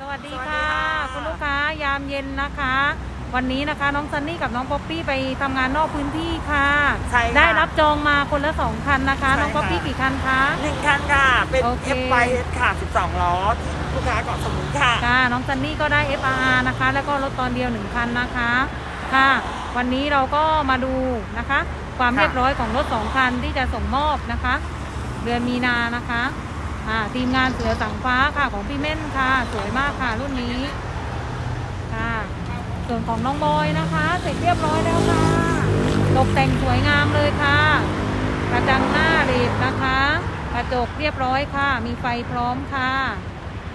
สวัสดีสวัสดีค่ะค่ะ คุณลูกค้ายามเย็นนะคะ วันนี้นะคะน้องซันนี่กับน้องป๊อปปี้ไปทำงานนอกพื้นที่ค่ะใช่ค่ะได้รับจองมาคนละสองคันนะคะ ใช่น้องป๊อปปี้ค่ะกี่คันคะ หนึ่งคันค่ะ เป็น โอเค F Y S ค่ะ 12 ล้อที่ลูกค้าเกาะสมุยค่ะ ค่ะน้องซันนี่ก็ได้ FRR นะคะ แล้วก็รถตอนเดียวหนึ่งคันนะคะค่ะ วันนี้เราก็มาดูนะคะ ความค่ะ เรียบร้อยของรถสองคันที่จะส่งมอบนะคะ เดือนมีนานะคะ อ่าทีมงานเสือสังฟ้าค่ะของพี่เม่นค่ะ สวยมากค่ะรุ่นนี้ค่ะส่วนของน้องบอยนะคะ เสร็จเรียบร้อยแล้วค่ะ ตกแต่งสวยงามเลยค่ะ กระจังหน้าเรีบนะคะ กระจกเรียบร้อยค่ะ มีไฟพร้อมค่ะ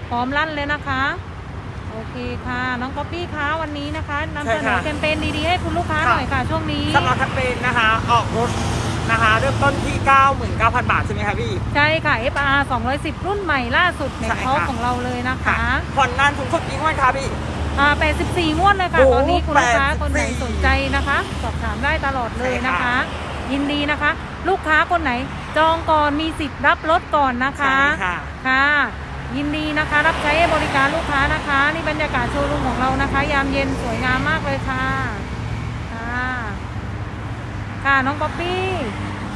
พร้อมลั่นเลยนะคะโอเคค่ะ น้องก๊อปปี้คะวันนี้นะคะนำใช่เสนอค่ะแคมเปญดีๆให้คุณลูกค้าค่ะหน่อยค่ะช่วงนี้สำหรับแคมเปญนะคะ ออกรถ นะคะเริ่มต้นที่ 99,000 บาทใช่ไหมคะพี่ ใช่ค่ะ FR 210 รุ่นใหม่ล่าสุดในใช่ท็อปค่ะของเราเลยนะคะผ่อนนานสูงสุดกี่งวดคะพี่ อ่า84 งวดเลยค่ะ โอ้ตอนนี้คุณลูกค้า84คนไหนสนใจนะคะ สอบถามได้ตลอดเลยนะคะใช่ค่ะยินดีนะคะ ลูกค้าคนไหนจองก่อนมีสิทธิ์รับรถก่อนนะคะใช่ค่ะค่ะ ยินดีนะคะ รับใช้บริการลูกค้านะคะ นี่บรรยากาศโชว์รูมของเรานะคะ ยามเย็นสวยงามมากเลยค่ะค่ะค่ะ น้องป๊อปปี้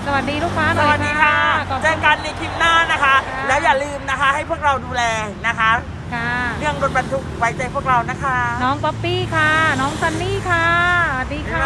สวัสดีลูกค้าหสน่อยวัสดีค่ะขอบเจคุอณ กันในคลิปหน้านะคะ ค่ะ แล้วอย่าลืมนะคะ ให้พวกเราดูแลนะคะ ค่ะ เรื่องรถบรรทุกไว้ใจพวกเรานะคะ น้องป๊อปปี้ค่ะ น้องซันนี่ค่ะ สวัสดีค่ะบ๊ายบาย